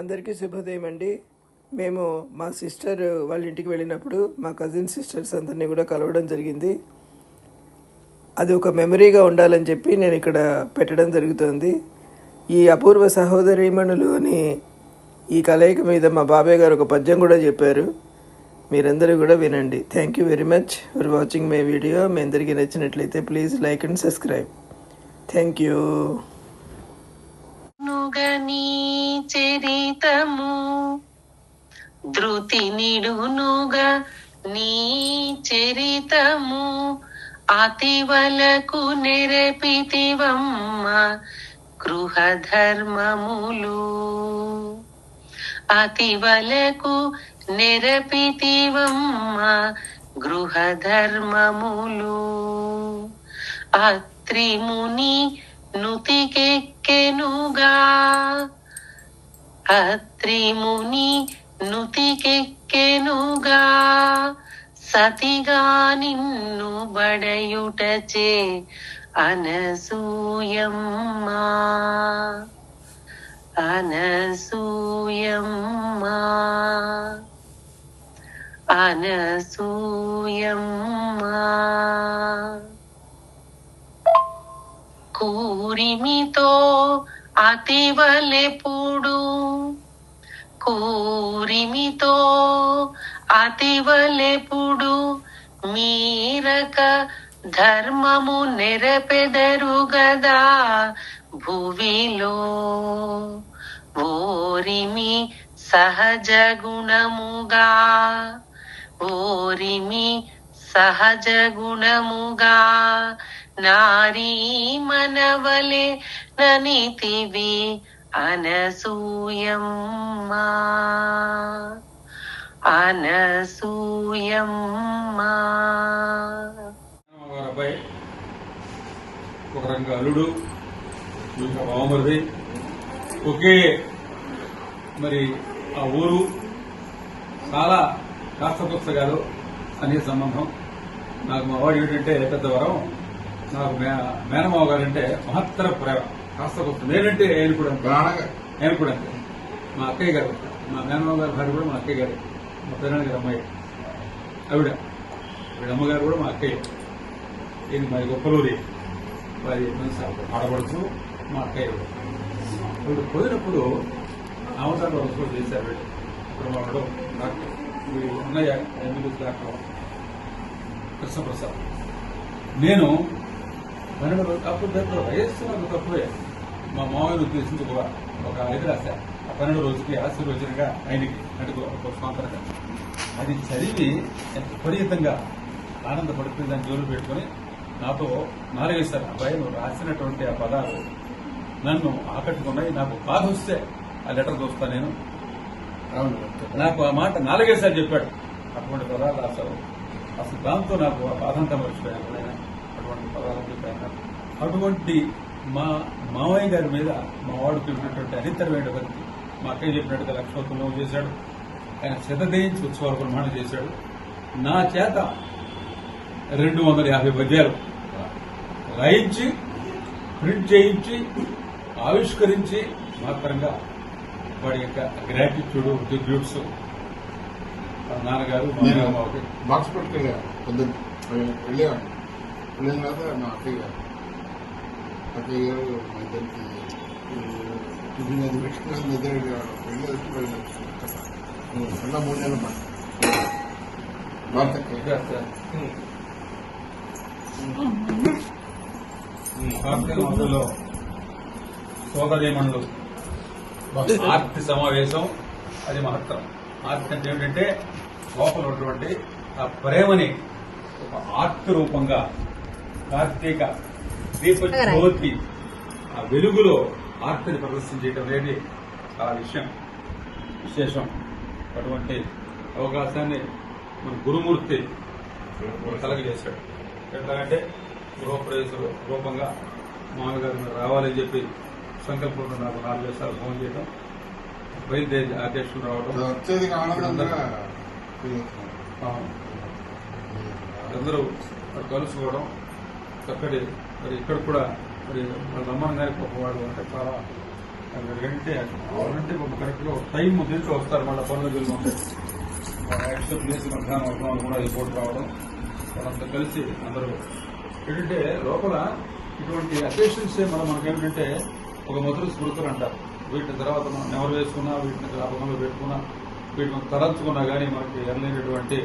అందరికీ శుభోదయం అండి మేము మా సిస్టర్ వాళ్ళ ఇంటికి వెళ్ళినప్పుడు మా కజిన్ సిస్టర్స్ అందరినీ కూడా కలవడం జరిగింది. అది ఒక మెమరీగా ఉండాలని చెప్పి నేను ఇక్కడ పెట్టడం జరుగుతుంది. ఈ అపూర్వ సహోదరీమణులు అని ఈ కలయిక మీద మా బాబాయ్ గారు ఒక పద్యం కూడా చెప్పారు. మీరందరూ కూడా వినండి. Thank you very much for watching my video మీ అందరికీ నచ్చినట్లయితే please like and subscribe thank you నుగని ధృతి నిడునుగా నీ చరితము. అతివలకు నెరపితివమ్మ గృహధర్మములు. అతివలకు నెరపితివమ్మ గృహధర్మములు. అత్రిముని నుతికెక్కెనుగా అత్రిముని నుతికెక్కెనుగా సతిగా నిన్ను బడయుటచే అనసూయమ్మా అనసూయమ్మా అనసూయమ్మా కూరిమితో అతివలెప్పుడు కోరిమితో అతివలెపుడు మీరక ధర్మము నెరపెదరు గదా భువిలో. ఓరిమి సహజ గుణముగా ఓరిమి సహజ గుణముగా నారీ మనవలే ననితివి అనసూయమ్మా. అనసూయమ్మా. అబ్బాయి ఒక రంగు అల్లుడు ఇంకా బావమరిది. ఒకే మరి ఆ ఊరు చాలా కాస్త పుస్తకాలు అనే సంబంధం. నాకు మా వాడు ఏంటంటే పెద్ద వరం నాకు మే- మేనమావ గారంటే మహత్తర ప్రేమ. కాస్త పుస్తకం నేనంటే ఆయన కూడా. ఆయన కూడా మా అక్కయ్య గారు మా మేనమావ గారి భార్య కూడా మా అక్కయ్య గారు. మా పిల్లల గారి అమ్మాయి. ఆవిడ. వీళ్ళ అమ్మగారు కూడా మా అక్కయ్య. ఇది మరి గొప్పలూరి వారి మనసు ఆడపడుచు మా అక్కయ్య ఇప్పుడు కుదిరినప్పుడు అవసరం వసూలు చేశారు వీళ్ళు. ఇప్పుడు వాడు డాక్టర్. అన్నయ్య ఎంబీబీఎస్ డాక్టర్ కృష్ణప్రసాద్. నేను రోజులు అప్పుడు దగ్గర వయస్సు నాకు తక్కువే. మా మామయ్యను ఉద్దేశించి ఒక ఒక ఇది రాశా ఆ పన్నెండు రోజుకి ఆశీర్వచనగా ఆయనకి అంటే ఒక స్వాతంత్రంగా అది చదివి ఎంత విపరీతంగా ఆనందపడుతుంది దాన్ని జోలు పెట్టుకుని నాతో నాలుగేశారు అబ్బాయి నువ్వు రాసినటువంటి ఆ పదాలు నన్ను ఆకట్టుకున్నాయి నాకు బాధ వస్తే ఆ లెటర్ చూస్తా నేను. నాకు ఆ మాట నాలుగేసారి చెప్పాడు. అటువంటి పదాలు రాశారు అసలు దాంతో నాకు ఆ బాధ అంతా మర్చిపోయాను. అటువంటి పదాలు చెప్పాను. అటువంటి మా మావయ్య గారి మీద మా వాడు చెప్పినటువంటి అనితరమైన భక్తి మా అక్కయ్య చెప్పినట్టుగా లక్ష్మోత్సవం చేశాడు ఆయన శతదేయించి ఉత్సవాలు ప్రమాణం చేశాడు నా చేత రెండు వందల యాభై పద్యాలు రాయించి ప్రింట్ చేయించి ఆవిష్కరించి మాత్రంగా వాడి యొక్క గ్రాటిట్యూడ్ ట్రిబ్యూట్స్ నాన్నగారు మా బాక్స్ పట్టుకెళ్ళా పొద్దున్న వెళ్ళాను వెళ్ళిన తర్వాత మా అక్కయ్య గారు ఇద్దరికి మూడు నెలలు మాట. సోదరీమణులు. ఆర్తి సమావేశం అది మహత్తరం. ఆర్తి అంటే ఏమిటంటే లోపల ఉన్నటువంటి ఆ ప్రేమని ఒక ఆర్తి రూపంగా కార్తీక దీప జ్యోతి ఆ వెలుగులో ఆర్తిని ప్రదర్శించడం అనేది చాలా విషయం. విశేషం. అటువంటి అవకాశాన్ని మన గురుమూర్తి కలగజేశాడు. ఎట్లాగంటే గృహప్రవేశ రూపంగా మామగారు మీరు రావాలని చెప్పి సంకల్పంలో నాకు నాలుగు వేసాలు ఫోన్ చేయడం బయలుదేరి అధ్యక్షుడు రావడం అందరూ కలుసుకోవడం చక్కటి మరి ఇక్కడ కూడా మరి వాళ్ళ రమ్మని గారికి ఒక వాళ్ళు అంటే చాలా అక్కడికంటే కావాలంటే ఒక కరెక్ట్గా టైం దీంట్లో వస్తారు మళ్ళీ పనులు బిల్లు యాక్చువల్ ప్లేస్ మధ్యాహ్నం అవసరం కూడా రిపోర్ట్ రావడం. వాళ్ళంతా కలిసి అందరూ. ఏంటంటే లోపల ఇటువంటి అకేషన్స్ మనం మనకేమిటంటే ఒక మధుర స్మృతులు అంటారు. వీటిని తర్వాత మనం నెవరు వేసుకున్నా వీటిని జ్ఞాపకంలో పెట్టుకున్నా వీటిని తలంచుకున్నా కానీ మనకి ఎనలేనటువంటి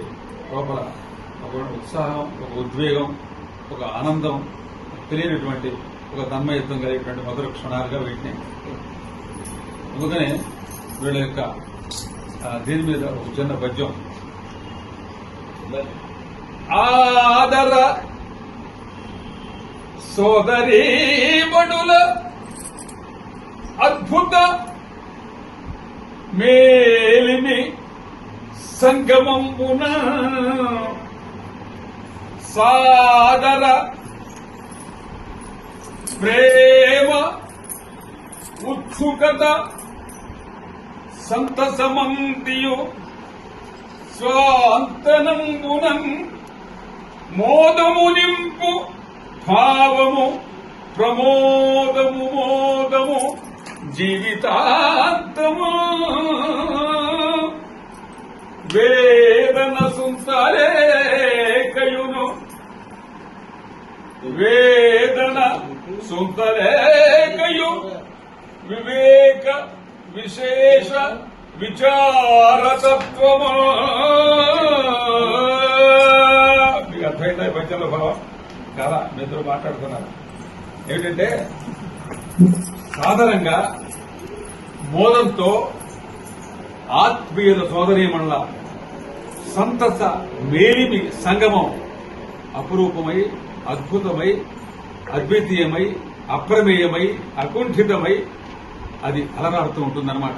లోపల ఒక ఉత్సాహం ఒక ఉద్వేగం ఒక ఆనందం తెలియనటువంటి ఒక తన్మయత్వం కలిగినటువంటి మధుర క్షణాలుగా వీటిని అందుకనే వీళ్ళ యొక్క దీని మీద ఒక చిన్న పద్యం. ఆదర సోదరీ మణుల అద్భుత మేలిమి సంగమంబున సాదర ప్రేమ ఉత్సుకత సంతసమంతియు స్వాంతనంబునం మోదము నింపు భావము ప్రమోదము మోదము జీవితాంతము. వేదన సుంతరే వేదన సుందరేకయు వివేక విశేష విచారతత్వమా. మీకు అర్థమైందా ఈ భావం చాలా మిత్రులు మాట్లాడుతున్నారు ఏమిటంటే సాధారణంగా మోదంతో ఆత్మీయుల సోదరీమణుల సంతత మేలిమి సంగమం అపురూపమై అద్భుతమై అద్వితీయమై అప్రమేయమై అకుంఠితమై అది అలరాడుతూ ఉంటుందన్నమాట.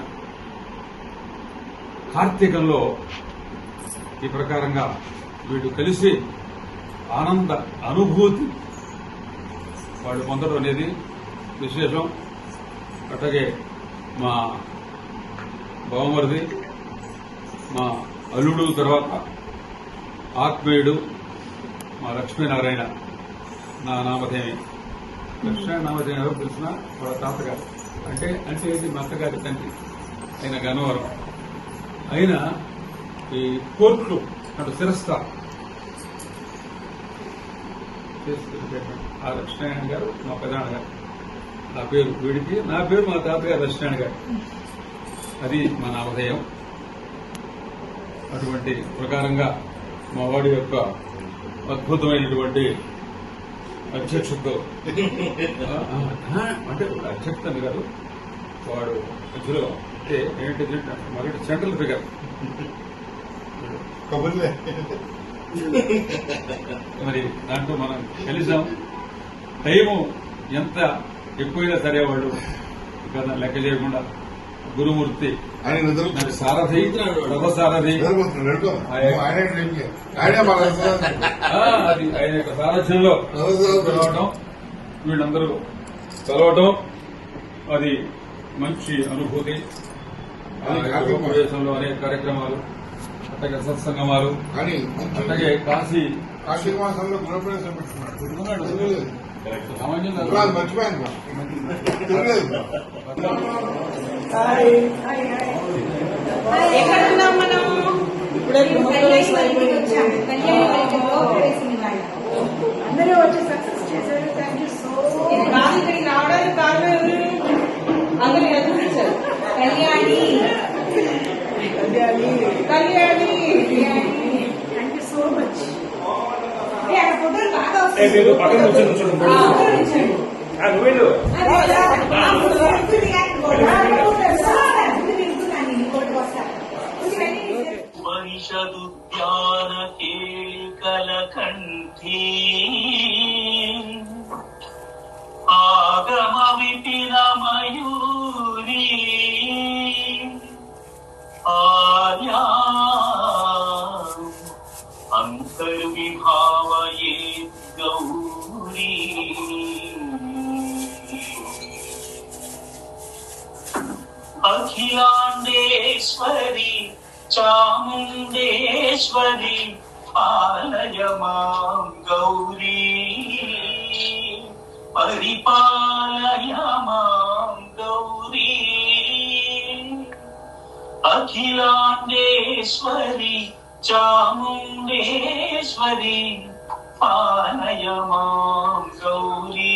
కార్తీకంలో ఈ ప్రకారంగా వీళ్ళు కలిసి ఆనంద అనుభూతి వాళ్ళు పొందడం అనేది విశేషం. అట్లాగే మా బావమరిది మా అల్లుడు తర్వాత ఆత్మీయుడు మా లక్ష్మీనారాయణ నా నామధేమి కృష్ణ నామధేమి ఎవరు తెలిసిన వాళ్ళ తాతగారు. అంటే అంటే ఇది మా అత్తగారి తండ్రి. ఆయన గన్నవరం. ఆయన ఈ కోర్టులు అటు శిరస్థ ఆ లక్ష్మీనారాయణ గారు మా ప్రధాన గారు. నా పేరు వీడికి నా పేరు మా తాతగారు లక్ష్మీనారాయణ గారు. అది మా నామధేయం. అటువంటి ప్రకారంగా మా వాడి యొక్క అద్భుతమైనటువంటి ఆ, అంటే అధ్యక్షత అని కాదు వాడు మధ్యలో అంటే ఏంటి మగటి సెంట్రల్ ఫిగర్ కబుర్లే. మరి దాంట్లో మనం కలిసాం. టైము ఎంత ఎక్కువైనా సరే వాళ్ళు కదా లెక్క చేయకుండా గురుమూర్తి ఆయన నిద్ర మరి సారథి రథ సారథి నిద్రపోతున్నాడు ఆయన ఆయనే అది ఆయన యొక్క సారథ్యంలో కలవటం వీళ్ళందరూ కలవటం అది మంచి అనుభూతి. ప్రదేశంలో అనేక కార్యక్రమాలు అట్లాగే సత్సంగమాలు కానీ అట్లాగే కాశీ. కార్తీక మాసంలో గృహప్రవేశం పెట్టుకున్నాడు మర్చిపోయాను. తిరగలేదు ఎక్కడ ఉన్నాం మనం ఇప్పుడే అందరూ వచ్చి సక్సెస్ చేశారు థ్యాంక్ యూ సో కాదు ఇక్కడికి రావడానికి కారణం ఎవరు అందరూ ఎదుర్కొచ్చారు Kalyani Kalyani Kalyani thank you so much అక్కడ ఫోటోలు బాగా. వస్తాయి ఆ, केलिकलकण्ठी आगमविपिन मयूरी आर्या अन्तर्विभावये गौरी। अखिलाण्डेश्वरी चामुण्डेश्वरी പരിപാലയമാം ഗൗരി പരിപാലയമാം ഗൗരി അഖിലാണ്ടേശ്വരി ചാമുണ്ടേശ്വരി പാലയമാം ഗൗരി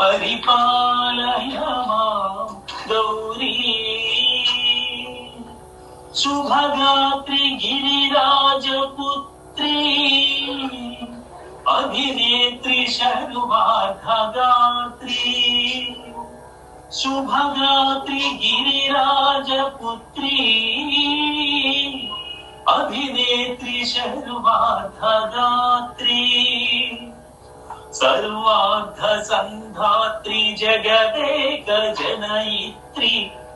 പരിപാലയമാം ഗൗരീ सुभगात्री गिरिराज पुत्री अभिनेत्री शनुभागात्री सुभगात्री गिरिराज पुत्री अभिनेत्री शर्वार्धगात्री जगदेक जगदेकजनयित्री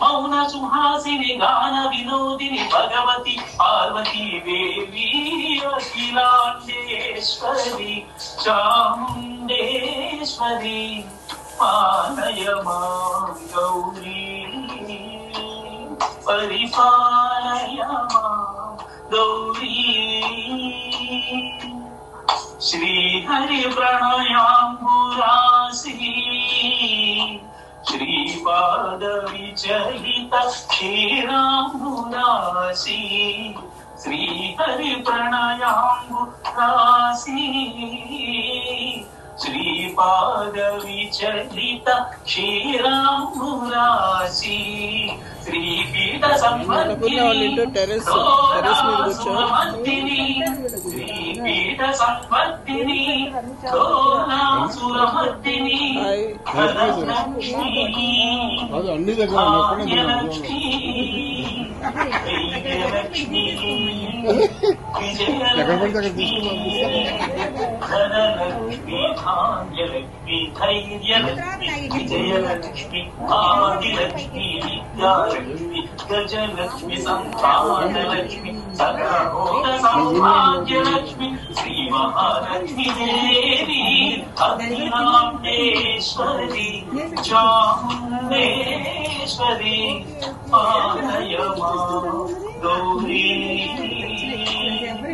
సర్వార్థ సంధాత్రి జగదేక జనయిత్రి చంద్రప్రభాధవళ కీర్తి చతుర్బాహు సంరక్షిత శిక్షిత చతుర్దశాంతర భువన పాలిని కుంకుమరాగ శోభిని కుసుమ బాణ సంశోభిని మౌన సుహాసిని గాన వినోదిని భగవతి పార్వతీ దేవి అఖిలాండేశ్వరి చాముండేశ్వరి పాలయ మాం గౌరీ పరిపాలయ మాం గౌరీ శ్రీహరి ప్రణయాంబురాసి శ్రీపాద విచలిత క్షీరాంబురాసి శ్రీహరి ప్రణయాంబురాసి శ్రీపాద విచలిత క్షీరాంబురాసి శ్రీపీఠ సంబంధిని టెర్రస్ టెర్రస్ మీద కూర్చో ಕಿರೀಟ ಸಂಪತ್ತಿನಿ ಕೋಲಾಸುರಮತ್ತಿನಿ ಧನಲಕ್ಷ್ಮೀ ಭಾಗ್ಯಲಕ್ಷ್ಮೀ ವಿಜಯಲಕ್ಷ್ಮೀ धनलक्ष्मी धान्यलक्ष्मी धैर्यलक्ष्मी विजयलक्ष्मी कामदिलक्ष्मी विद्यालक्ष्मी गजलक्ष्मी संतानलक्ष्मी सकलोक सौभाग्यलक्ष्मी श्री महालक्ष्मी देवी अधिरामेश्वरी गौरी